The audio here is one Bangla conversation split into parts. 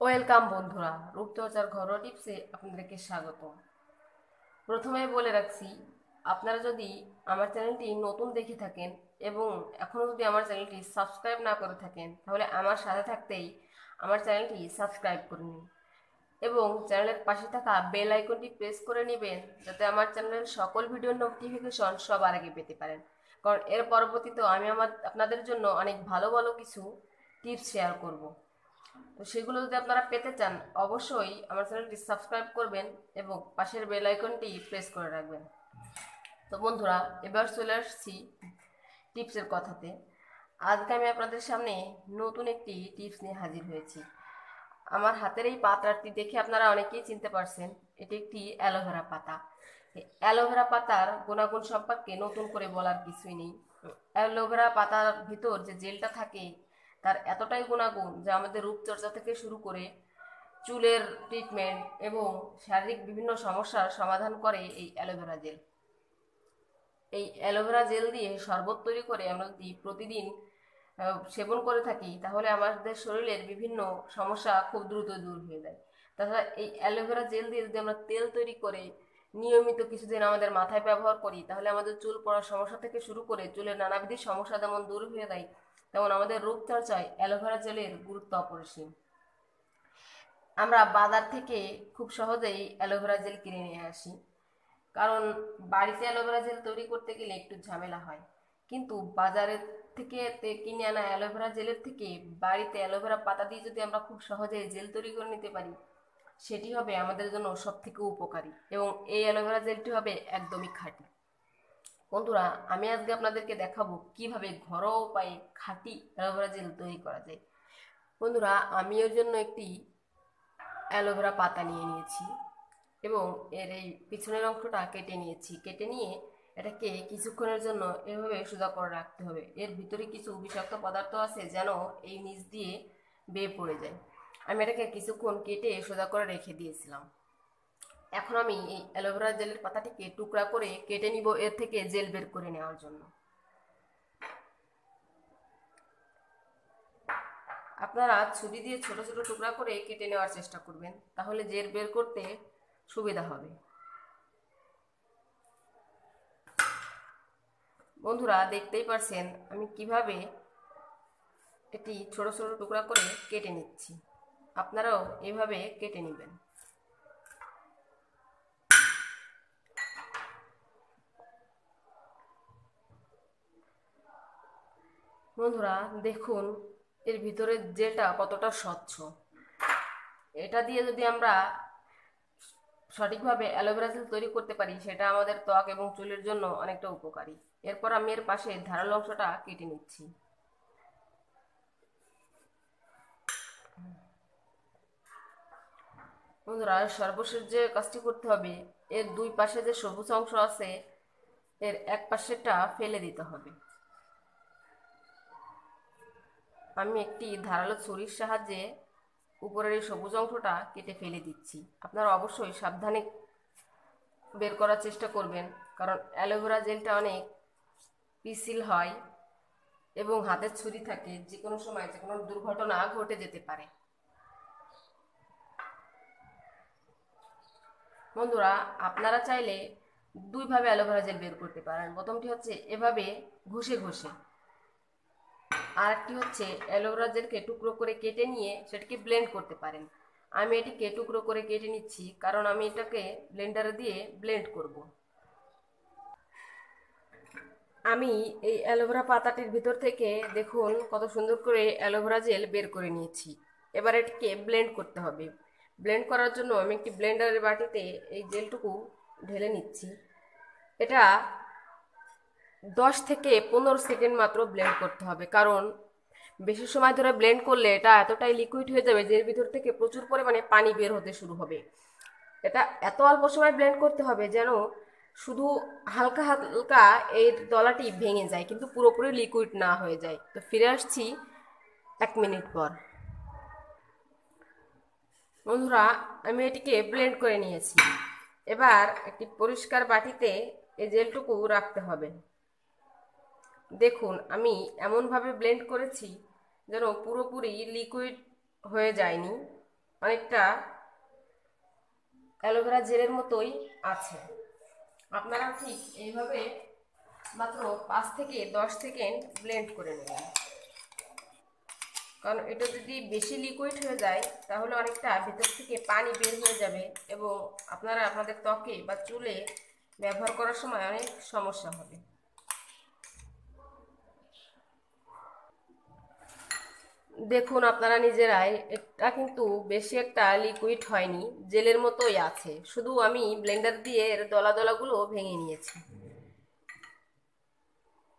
ওয়েলকাম বন্ধুরা রূপচর্চার ঘরোয়া টিপসে আপনাদেরকে স্বাগত প্রথমে বলে রাখছি, আপনারা যদি আমার চ্যানেলটি নতুন দেখে থাকেন এবং এখনও যদি আমার চ্যানেলটি সাবস্ক্রাইব না করে থাকেন, তাহলে আমার সাথে থাকতেই আমার চ্যানেলটি সাবস্ক্রাইব করে নিন এবং চ্যানেলের পাশে থাকা বেল আইকনটি প্রেস করে নেবেন যাতে আমার চ্যানেলের সকল ভিডিওর নোটিফিকেশন সবার আগে পেতে পারেন। কারণ এর পরবর্তীতেও আমি আমার আপনাদের জন্য অনেক ভালো ভালো কিছু টিপস শেয়ার করব। তো সেগুলো যদি আপনারা পেতে চান, অবশ্যই আমার চ্যানেলটি সাবস্ক্রাইব করবেন এবং পাশের বেল আইকনটি প্রেস করে রাখবেন। তো বন্ধুরা, এবার চলে আসছি টিপসের কথাতে। আজকে আমি আপনাদের সামনে নতুন একটি টিপস নিয়ে হাজির হয়েছি। আমার হাতের এই পাতাটি দেখে আপনারা অনেকেই চিনতে পারছেন, এটি একটি অ্যালোভেরা পাতা। অ্যালোভেরা পাতার গুণাগুণ সম্পর্কে নতুন করে বলার কিছুই নেই। অ্যালোভেরা পাতার ভিতর যে জেলটা থাকে তার এতটাই গুণাগুণ যা আমাদের রূপচর্চা থেকে শুরু করে চুলের ট্রিটমেন্ট এবং শারীরিক বিভিন্ন সমস্যার সমাধান করে এই অ্যালোভেরা জেল। এই অ্যালোভেরা জেল দিয়ে শরবত তৈরি করে আমরা যদি প্রতিদিন সেবন করে থাকি, তাহলে আমাদের শরীরের বিভিন্ন সমস্যা খুব দ্রুত দূর হয়ে যায়। তাছাড়া এই অ্যালোভেরা জেল দিয়ে যদি আমরা তেল তৈরি করে নিয়মিত কিছুদিন আমাদের মাথায় ব্যবহার করি, তাহলে আমাদের চুল পড়ার সমস্যা থেকে শুরু করে চুলের নানাবিধ সমস্যা যেমন দূর হয়ে যায়, তেমন আমাদের রূপচর্চায় অ্যালোভেরা জেলের গুরুত্ব অপরিসীম। আমরা বাজার থেকে খুব সহজেই অ্যালোভেরা জেল কিনে নিয়ে আসি, কারণ বাড়িতে অ্যালোভেরা জেল তৈরি করতে গেলে একটু ঝামেলা হয়। কিন্তু বাজারের থেকে কিনে আনা অ্যালোভেরা জেলের থেকে বাড়িতে অ্যালোভেরা পাতা দিয়ে যদি আমরা খুব সহজে জেল তৈরি করে নিতে পারি সেটি হবে আমাদের জন্য সব থেকে উপকারী এবং এই অ্যালোভেরা জেলটি হবে একদমই খাঁটি। বন্ধুরা, আমি আজকে আপনাদেরকে দেখাবো কীভাবে ঘরোয়া উপায়ে খাঁটি অ্যালোভেরা জেল তৈরি করা যায়। বন্ধুরা, আমি এর জন্য একটি অ্যালোভেরা পাতা নিয়ে নিয়েছি এবং এর এই পিছনের অংশটা কেটে নিয়েছি। কেটে নিয়ে এটাকে কিছুক্ষণের জন্য এভাবে সোজা করে রাখতে হবে। এর ভিতরে কিছু বিষাক্ত পদার্থ আছে যেন এই নিচ দিয়ে বেয়ে পড়ে যায়। আমি এটাকে কিছুক্ষণ কেটে সোজা করে রেখে দিয়েছিলাম। এখন আমি এই অ্যালোভেরা জেলের পাতাটিকে টুকরা করে কেটে নিব, এর থেকে জেল বের করে নেওয়ার জন্য। আপনারা ছুরি দিয়ে ছোট ছোট টুকরা করে কেটে নেওয়ার চেষ্টা করবেন, তাহলে জেল বের করতে সুবিধা হবে। বন্ধুরা, দেখতেই পারছেন আমি কীভাবে এটি ছোট ছোট টুকরা করে কেটে নিচ্ছি। আপনারাও এভাবে কেটে নেবেন। বন্ধুরা, দেখুন, এর ভিতরের জেলটা কতটা স্বচ্ছ। এটা দিয়ে যদি আমরা সঠিকভাবে অ্যালোভেরা জেল তৈরি করতে পারি, সেটা আমাদের ত্বক এবং চুলের জন্য অনেকটা উপকারী। এরপর আমি এর পাশে ধারালো অংশটা কেটে নিচ্ছি। বন্ধুরা, সর্বশেষ যে কাজটি করতে হবে, এর দুই পাশে যে সবুজ অংশ আছে, এর এক পাশেরটা ফেলে দিতে হবে। আমি একটি ধারালো ছুরির সাহায্যে উপরের এই সবুজ অংশটা কেটে ফেলে দিচ্ছি। আপনারা অবশ্যই সাবধানে বের করার চেষ্টা করবেন, কারণ অ্যালোভেরা জেলটা অনেক পিসিল হয় এবং হাতের ছুরি থাকে যে কোনো সময় যে কোনো দুর্ঘটনা ঘটে যেতে পারে। বন্ধুরা, আপনারা চাইলে দুইভাবে অ্যালোভেরা জেল বের করতে পারেন। প্রথমটি হচ্ছে, এভাবে ঘষে ঘষে। আর একটি হচ্ছে অ্যালোভেরা জেলকে টুকরো করে কেটে নিয়ে সেটাকে ব্লেন্ড করতে পারেন। আমি এটিকে টুকরো করে কেটে নিচ্ছি, কারণ আমি এটাকে ব্লেন্ডারে দিয়ে ব্লেন্ড করব। আমি এই অ্যালোভেরা পাতাটির ভিতর থেকে দেখুন, কত সুন্দর করে অ্যালোভেরা জেল বের করে নিয়েছি। এবার এটিকে ব্লেন্ড করতে হবে। ব্লেন্ড করার জন্য আমি একটি ব্লেন্ডারের বাটিতে এই জেলটুকু ঢেলে নিচ্ছি। এটা দশ থেকে পনেরো সেকেন্ড মাত্র ব্লেন্ড করতে হবে, কারণ বেশি সময় ধরে ব্লেন্ড করলে এটা এতটাই লিকুইড হয়ে যাবে যে ভিতর থেকে প্রচুর পরিমাণে পানি বের হতে শুরু হবে। এটা এত অল্প সময় ব্লেন্ড করতে হবে যেন শুধু হালকা হালকা এই দলাটি ভেঙে যায়, কিন্তু পুরোপুরি লিকুইড না হয়ে যায়। তো ফিরে আসছি এক মিনিট পর। বন্ধুরা, আমি এটিকে ব্লেন্ড করে নিয়েছি। এবার একটি পরিষ্কার বাটিতে এই জেলটুকু রাখতে হবে। দেখুন, আমি এমনভাবে ব্লেন্ড করেছি যেন পুরোপুরি লিকুইড হয়ে যায়নি। অনেকটা অ্যালোভেরা জেলের মতোই আছে। আপনারা ঠিক এইভাবে মাত্র পাঁচ থেকে দশ সেকেন্ড ব্লেন্ড করে নেবেন। কারণ এটা যদি বেশি লিকুইড হয়ে যায়, তাহলে অনেকটা ভেতর থেকে পানি বের হয়ে যাবে এবং আপনারা আপনাদের ত্বকে বা চুলে ব্যবহার করার সময় অনেক সমস্যা হবে। দেখুন আপনারা নিজেরাই, এটা কিন্তু বেশি একটা লিকুইড হয়নি, জেলের মতোই আছে। শুধু আমি ব্লেন্ডার দিয়ে এর দলা দলাগুলো ভেঙে নিয়েছি।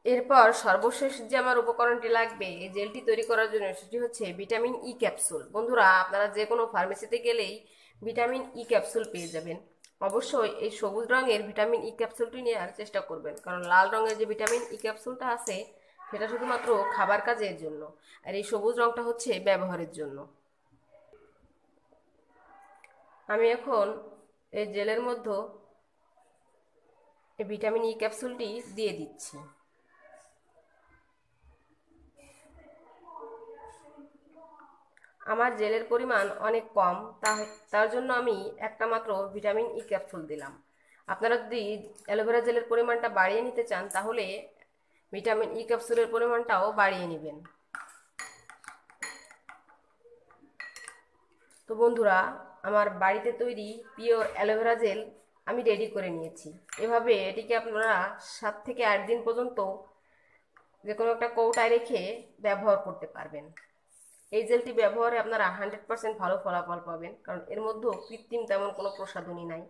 এরপর সর্বশেষ যে আমার উপকরণটি লাগবে, এই জেলটি তৈরি করার জন্য সেটি হচ্ছে ভিটামিন ই ক্যাপসুল। বন্ধুরা, আপনারা যে কোনো ফার্মেসিতে গেলেই ভিটামিন ই ক্যাপসুল পেয়ে যাবেন। অবশ্যই এই সবুজ রঙের ভিটামিন ই ক্যাপসুলটি নেওয়ার চেষ্টা করবেন, কারণ লাল রঙের যে ভিটামিন ই ক্যাপসুলটা আছে, সেটা শুধুমাত্র খাবার কাজের জন্য, আর এই সবুজ রঙটা হচ্ছে ব্যবহারের জন্য। আমি এখন এই জেলের মধ্যে এই ভিটামিন ই ক্যাপসুলটি দিয়ে দিচ্ছি। আমার জেলের পরিমাণ অনেক কম তার জন্য আমি একটা মাত্র ভিটামিন ই ক্যাপসুল দিলাম। আপনারা যদি অ্যালোভেরা জেলের পরিমাণটা বাড়িয়ে নিতে চান, তাহলে ভিটামিন ই ক্যাপসুলের পরিমাণটাও বাড়িয়ে নেবেন। তো বন্ধুরা, আমার বাড়িতে তৈরি পিওর অ্যালোভেরা জেল আমি রেডি করে নিয়েছি। এভাবে এটিকে আপনারা সাত থেকে আট দিন পর্যন্ত যে কোনো একটা কৌটায় রেখে ব্যবহার করতে পারবেন। এই জেলটি ব্যবহারে আপনারা হান্ড্রেড পার্সেন্ট ভালো ফলাফল পাবেন, কারণ এর মধ্যেও কৃত্রিম তেমন কোনো প্রসাধনী নাই।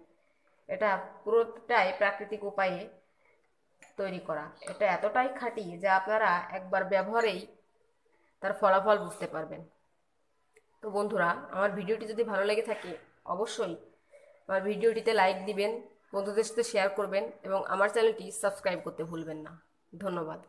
এটা পুরোটাই প্রাকৃতিক উপায়ে তৈরি করা। এটা এতটাই খাঁটি যে আপনারা একবার ব্যবহারেই তার ফলাফল বুঝতে পারবেন। তো বন্ধুরা, আমার ভিডিওটি যদি ভালো লেগে থাকে, অবশ্যই আমার ভিডিওটিতে লাইক দিবেন, বন্ধুদের সাথে শেয়ার করবেন এবং আমার চ্যানেলটি সাবস্ক্রাইব করতে ভুলবেন না। ধন্যবাদ।